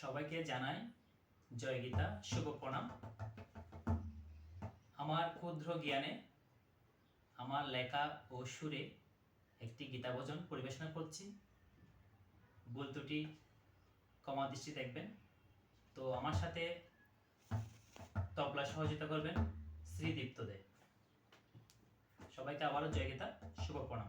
সবাইকে জানাই জয় গীতা, শুভ প্রণাম। আমার ক্ষুদ্র জ্ঞানে, আমার লেখা ও সুরে একটি গীতা ভজন পরিবেশনা করছি। ভুল ত্রুটি কমা দৃষ্টি দেখবেন। তো আমার সাথে তবলা সহযোগিতা করবেন শ্রীদীপ্ত দে। সবাইকে আবারও জয় গীতা, শুভ প্রণাম।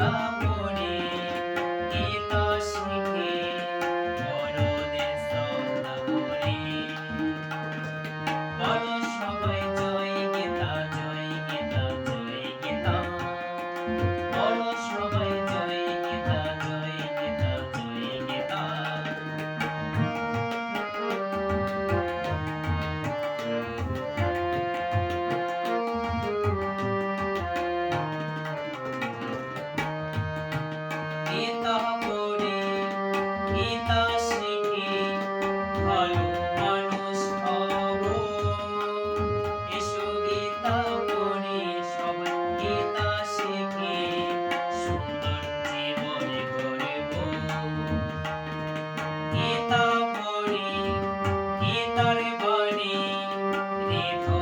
아. Amen.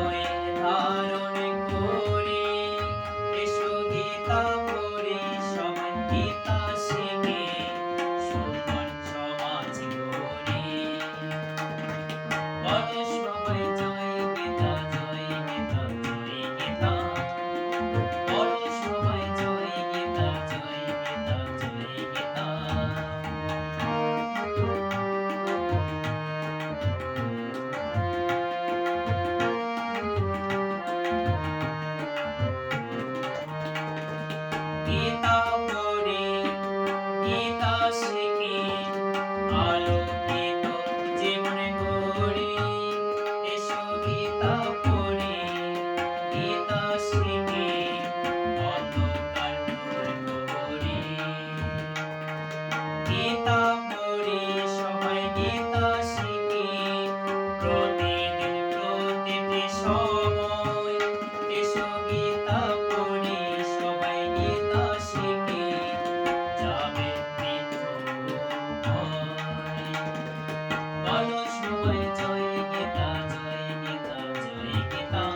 nakikita